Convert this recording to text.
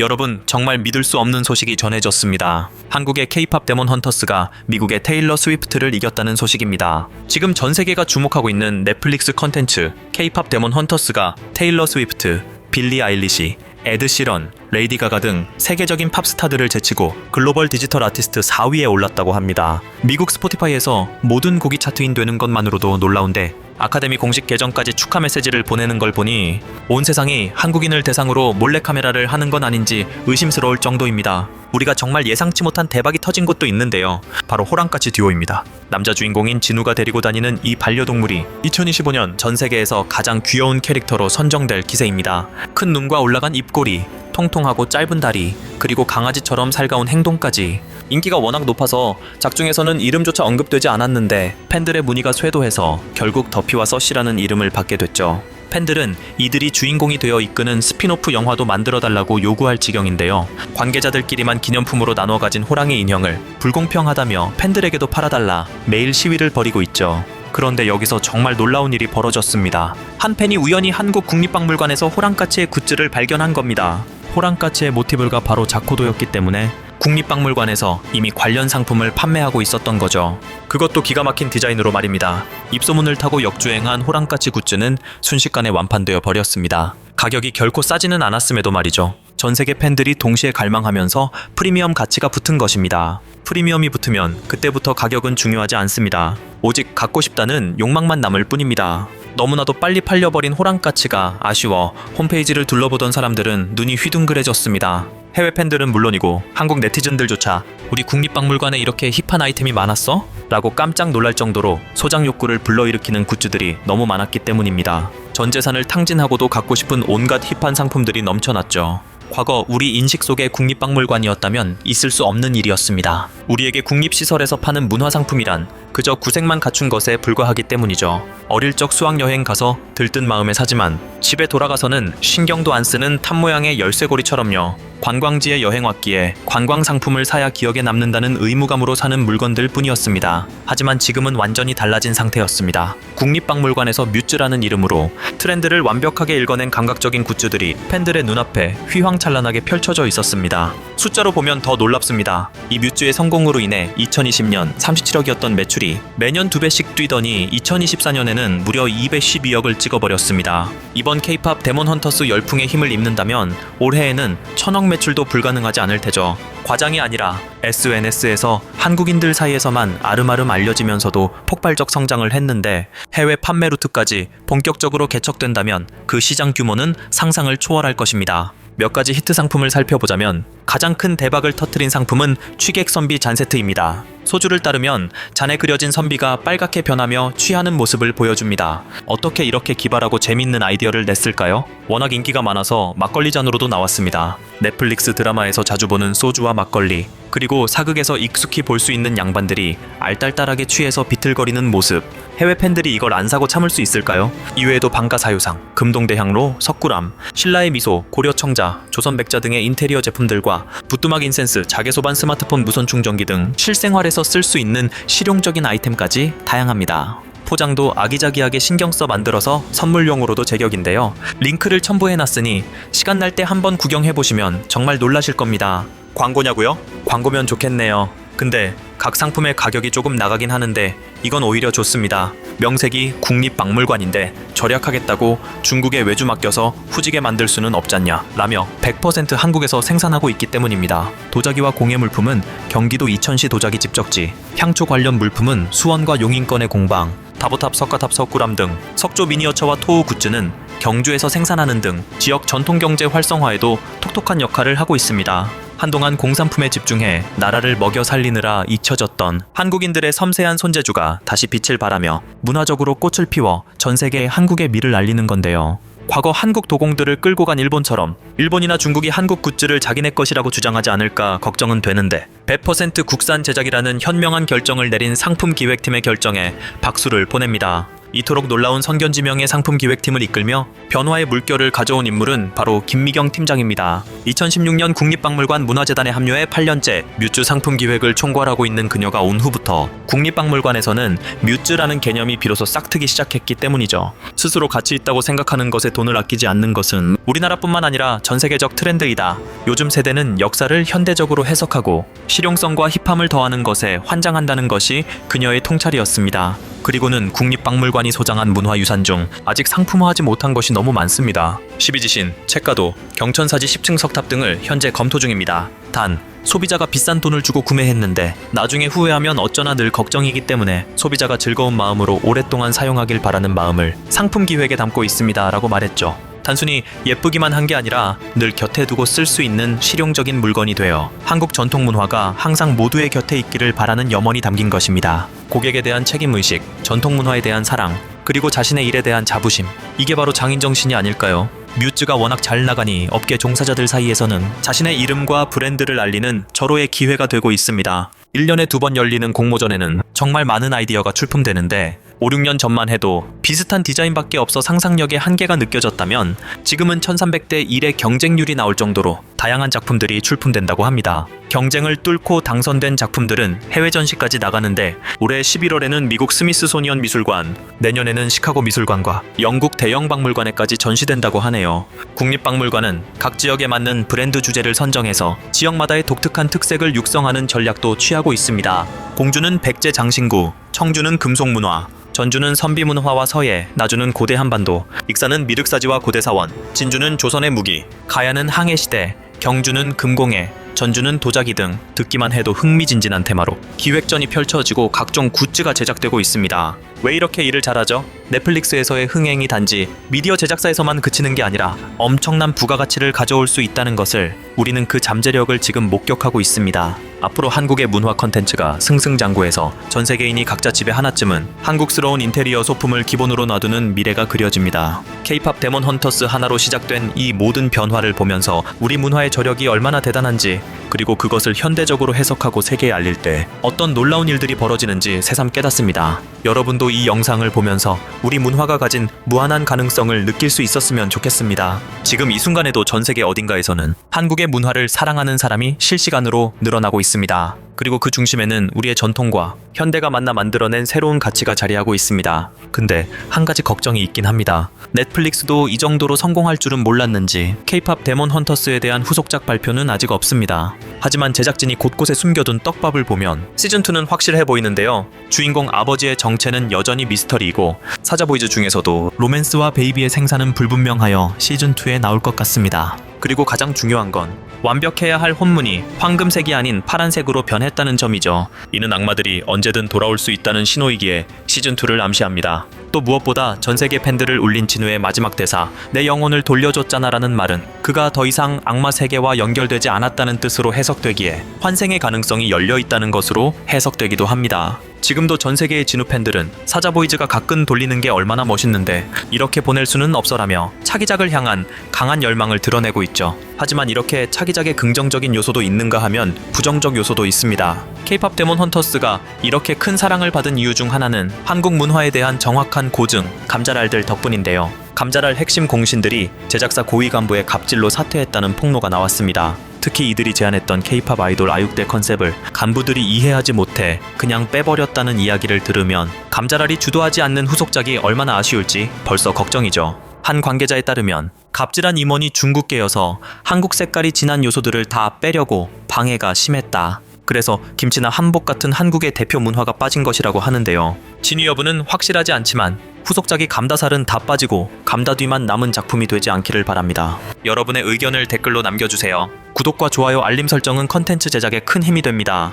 여러분 정말 믿을 수 없는 소식이 전해졌습니다. 한국의 K-팝 데몬 헌터스가 미국의 테일러 스위프트를 이겼다는 소식입니다. 지금 전 세계가 주목하고 있는 넷플릭스 컨텐츠 K-팝 데몬 헌터스가 테일러 스위프트, 빌리 아일리시, 에드 시런, 레이디 가가 등 세계적인 팝스타들을 제치고 글로벌 디지털 아티스트 4위에 올랐다고 합니다. 미국 스포티파이에서 모든 곡이 차트인 되는 것만으로도 놀라운데 아카데미 공식 계정까지 축하 메시지를 보내는 걸 보니 온 세상이 한국인을 대상으로 몰래카메라를 하는 건 아닌지 의심스러울 정도입니다. 우리가 정말 예상치 못한 대박이 터진 곳도 있는데요. 바로 호랑까치 듀오입니다. 남자 주인공인 진우가 데리고 다니는 이 반려동물이 2025년 전 세계에서 가장 귀여운 캐릭터로 선정될 기세입니다. 큰 눈과 올라간 입꼬리, 통통하고 짧은 다리, 그리고 강아지처럼 살가운 행동까지 인기가 워낙 높아서 작중에서는 이름조차 언급되지 않았는데 팬들의 문의가 쇄도해서 결국 더피와 서시라는 이름을 받게 됐죠. 팬들은 이들이 주인공이 되어 이끄는 스피노프 영화도 만들어달라고 요구할 지경인데요. 관계자들끼리만 기념품으로 나눠 가진 호랑이 인형을 불공평하다며 팬들에게도 팔아달라 매일 시위를 벌이고 있죠. 그런데 여기서 정말 놀라운 일이 벌어졌습니다. 한 팬이 우연히 한국 국립박물관에서 호랑까치의 굿즈를 발견한 겁니다. 호랑까치의 모티브가 바로 자코도였기 때문에 국립박물관에서 이미 관련 상품을 판매하고 있었던 거죠. 그것도 기가 막힌 디자인으로 말입니다. 입소문을 타고 역주행한 호랑까치 굿즈는 순식간에 완판되어 버렸습니다. 가격이 결코 싸지는 않았음에도 말이죠. 전 세계 팬들이 동시에 갈망하면서 프리미엄 가치가 붙은 것입니다. 프리미엄이 붙으면 그때부터 가격은 중요하지 않습니다. 오직 갖고 싶다는 욕망만 남을 뿐입니다. 너무나도 빨리 팔려버린 호랑까치가 아쉬워 홈페이지를 둘러보던 사람들은 눈이 휘둥그레졌습니다. 해외 팬들은 물론이고 한국 네티즌들조차 우리 국립박물관에 이렇게 힙한 아이템이 많았어? 라고 깜짝 놀랄 정도로 소장 욕구를 불러일으키는 굿즈들이 너무 많았기 때문입니다. 전 재산을 탕진하고도 갖고 싶은 온갖 힙한 상품들이 넘쳐났죠. 과거 우리 인식 속의 국립박물관이었다면 있을 수 없는 일이었습니다. 우리에게 국립시설에서 파는 문화상품이란 그저 구색만 갖춘 것에 불과하기 때문이죠. 어릴 적 수학여행 가서 들뜬 마음에 사지만 집에 돌아가서는 신경도 안 쓰는 탑 모양의 열쇠고리처럼요. 관광지에 여행 왔기에 관광 상품을 사야 기억에 남는다는 의무감으로 사는 물건들 뿐이었습니다. 하지만 지금은 완전히 달라진 상태였습니다. 국립박물관에서 뮤즈라는 이름으로 트렌드를 완벽하게 읽어낸 감각적인 굿즈들이 팬들의 눈앞에 휘황찬란하게 펼쳐져 있었습니다. 숫자로 보면 더 놀랍습니다. 이 뮤즈의 성공으로 인해 2020년 37억이었던 매출이 매년 두 배씩 뛰더니 2024년에는 무려 212억을 찍어버렸습니다. 이번 K-팝 데몬 헌터스 열풍에 힘을 입는다면 올해에는 천억 매출도 불가능하지 않을 테죠. 과장이 아니라 SNS에서 한국인들 사이에서만 아름아름 알려지면서도 폭발적 성장을 했는데 해외 판매 루트까지 본격적으로 개척된다면 그 시장 규모는 상상을 초월할 것입니다. 몇 가지 히트 상품을 살펴보자면 가장 큰 대박을 터트린 상품은 취객 선비 잔 세트입니다. 소주를 따르면 잔에 그려진 선비가 빨갛게 변하며 취하는 모습을 보여줍니다. 어떻게 이렇게 기발하고 재밌는 아이디어를 냈을까요? 워낙 인기가 많아서 막걸리 잔으로도 나왔습니다. 넷플릭스 드라마에서 자주 보는 소주와 막걸리, 그리고 사극에서 익숙히 볼 수 있는 양반들이 알딸딸하게 취해서 비틀거리는 모습. 해외 팬들이 이걸 안 사고 참을 수 있을까요? 이외에도 방가사유상, 금동대 향로, 석굴암, 신라의 미소, 고려청자, 조선백자 등의 인테리어 제품들과 부뚜막 인센스, 자개소반 스마트폰 무선 충전기 등 실생활에서 쓸 수 있는 실용적인 아이템까지 다양합니다. 포장도 아기자기하게 신경 써 만들어서 선물용으로도 제격인데요. 링크를 첨부해놨으니 시간 날 때 한번 구경해보시면 정말 놀라실 겁니다. 광고냐고요? 광고면 좋겠네요. 근데 각 상품의 가격이 조금 나가긴 하는데 이건 오히려 좋습니다. 명색이 국립박물관인데 절약하겠다고 중국에 외주 맡겨서 후지게 만들 수는 없잖냐 라며 100% 한국에서 생산하고 있기 때문입니다. 도자기와 공예 물품은 경기도 이천시 도자기 집적지, 향초 관련 물품은 수원과 용인권의 공방, 다보탑 석가탑 석굴암 등 석조 미니어처와 토우 굿즈는 경주에서 생산하는 등 지역 전통 경제 활성화에도 톡톡한 역할을 하고 있습니다. 한동안 공산품에 집중해 나라를 먹여 살리느라 잊혀졌던 한국인들의 섬세한 손재주가 다시 빛을 발하며 문화적으로 꽃을 피워 전 세계에 한국의 미를 알리는 건데요. 과거 한국 도공들을 끌고 간 일본처럼 일본이나 중국이 한국 굿즈를 자기네 것이라고 주장하지 않을까 걱정은 되는데 100% 국산 제작이라는 현명한 결정을 내린 상품 기획팀의 결정에 박수를 보냅니다. 이토록 놀라운 성견지명의 상품 기획팀을 이끌며 변화의 물결을 가져온 인물은 바로 김미경 팀장입니다. 2016년 국립박물관 문화재단에 합류해 8년째 뮤즈 상품 기획을 총괄하고 있는 그녀가 온 후부터 국립박물관에서는 뮤즈라는 개념이 비로소 싹트기 시작했기 때문이죠. 스스로 가치 있다고 생각하는 것에 돈을 아끼지 않는 것은 우리나라뿐만 아니라 전 세계적 트렌드이다. 요즘 세대는 역사를 현대적으로 해석하고 실용성과 힙함을 더하는 것에 환장한다는 것이 그녀의 통찰이었습니다. 그리고는 국립박물관이 소장한 문화유산 중 아직 상품화하지 못한 것이 너무 많습니다. 12지신, 책가도, 경천사지 10층 석탑 등을 현재 검토 중입니다. 단, 소비자가 비싼 돈을 주고 구매했는데 나중에 후회하면 어쩌나 늘 걱정이기 때문에 소비자가 즐거운 마음으로 오랫동안 사용하길 바라는 마음을 상품 기획에 담고 있습니다 라고 말했죠. 단순히 예쁘기만 한 게 아니라 늘 곁에 두고 쓸 수 있는 실용적인 물건이 되어 한국 전통 문화가 항상 모두의 곁에 있기를 바라는 염원이 담긴 것입니다. 고객에 대한 책임 의식, 전통 문화에 대한 사랑, 그리고 자신의 일에 대한 자부심. 이게 바로 장인 정신이 아닐까요? 뮤즈가 워낙 잘 나가니 업계 종사자들 사이에서는 자신의 이름과 브랜드를 알리는 절호의 기회가 되고 있습니다. 1년에 두 번 열리는 공모전에는 정말 많은 아이디어가 출품되는데 5, 6년 전만 해도 비슷한 디자인밖에 없어 상상력의 한계가 느껴졌다면 지금은 1300대 1의 경쟁률이 나올 정도로 다양한 작품들이 출품된다고 합니다. 경쟁을 뚫고 당선된 작품들은 해외 전시까지 나가는데 올해 11월에는 미국 스미스 소니언 미술관, 내년에는 시카고 미술관과 영국 대형 박물관에까지 전시된다고 하네요. 국립박물관은 각 지역에 맞는 브랜드 주제를 선정해서 지역마다의 독특한 특색을 육성하는 전략도 취하고 있습니다. 공주는 백제 장신구, 청주는 금속문화, 전주는 선비문화와 서예, 나주는 고대 한반도, 익산은 미륵사지와 고대사원, 진주는 조선의 무기, 가야는 항해시대, 경주는 금공예, 전주는 도자기 등 듣기만 해도 흥미진진한 테마로 기획전이 펼쳐지고 각종 굿즈가 제작되고 있습니다. 왜 이렇게 일을 잘하죠? 넷플릭스에서의 흥행이 단지 미디어 제작사에서만 그치는 게 아니라 엄청난 부가가치를 가져올 수 있다는 것을 우리는 그 잠재력을 지금 목격하고 있습니다. 앞으로 한국의 문화 컨텐츠가 승승장구해서 전 세계인이 각자 집에 하나쯤은 한국스러운 인테리어 소품을 기본으로 놔두는 미래가 그려집니다. K-팝 데몬 헌터스 하나로 시작된 이 모든 변화를 보면서 우리 문화의 저력이 얼마나 대단한지 그리고 그것을 현대적으로 해석하고 세계에 알릴 때 어떤 놀라운 일들이 벌어지는지 새삼 깨닫습니다. 여러분도 이 영상을 보면서 우리 문화가 가진 무한한 가능성을 느낄 수 있었으면 좋겠습니다. 지금 이 순간에도 전 세계 어딘가에서는 한국의 문화를 사랑하는 사람이 실시간으로 늘어나고 있습니다. 그리고 그 중심에는 우리의 전통과 현대가 만나 만들어낸 새로운 가치가 자리하고 있습니다. 근데 한 가지 걱정이 있긴 합니다. 넷플릭스도 이 정도로 성공할 줄은 몰랐는지 K-팝 데몬 헌터스에 대한 후속작 발표는 아직 없습니다. 하지만 제작진이 곳곳에 숨겨둔 떡밥을 보면 시즌2는 확실해 보이는데요. 주인공 아버지의 정체는 여전히 미스터리이고 사자보이즈 중에서도 로맨스와 베이비의 생사는 불분명하여 시즌2에 나올 것 같습니다. 그리고 가장 중요한 건 완벽해야 할 혼문이 황금색이 아닌 파란색으로 변했다는 점이죠. 이는 악마들이 언제든 돌아올 수 있다는 신호이기에 시즌2를 암시합니다. 또 무엇보다 전 세계 팬들을 울린 진우의 마지막 대사 내 영혼을 돌려줬잖아라는 말은 그가 더 이상 악마 세계와 연결되지 않았다는 뜻으로 해석되기에 환생의 가능성이 열려 있다는 것으로 해석되기도 합니다. 지금도 전 세계의 진우 팬들은 사자보이즈가 가끔 돌리는 게 얼마나 멋있는데 이렇게 보낼 수는 없어라며 차기작을 향한 강한 열망을 드러내고 있죠. 하지만 이렇게 차기작의 긍정적인 요소도 있는가 하면 부정적 요소도 있습니다. K-팝 데몬 헌터스가 이렇게 큰 사랑을 받은 이유 중 하나는 한국 문화에 대한 정확한 고증, 감자랄들 덕분인데요. 감자랄 핵심 공신들이 제작사 고위 간부의 갑질로 사퇴했다는 폭로가 나왔습니다. 특히 이들이 제안했던 K-팝 아이돌 아육대 컨셉을 간부들이 이해하지 못해 그냥 빼버렸다는 이야기를 들으면 감자랄이 주도하지 않는 후속작이 얼마나 아쉬울지 벌써 걱정이죠. 한 관계자에 따르면 갑질한 임원이 중국계여서 한국 색깔이 진한 요소들을 다 빼려고 방해가 심했다. 그래서 김치나 한복 같은 한국의 대표 문화가 빠진 것이라고 하는데요. 진위 여부는 확실하지 않지만 후속작이 감다살은 다 빠지고 감다뒤만 남은 작품이 되지 않기를 바랍니다. 여러분의 의견을 댓글로 남겨주세요. 구독과 좋아요 알림 설정은 컨텐츠 제작에 큰 힘이 됩니다.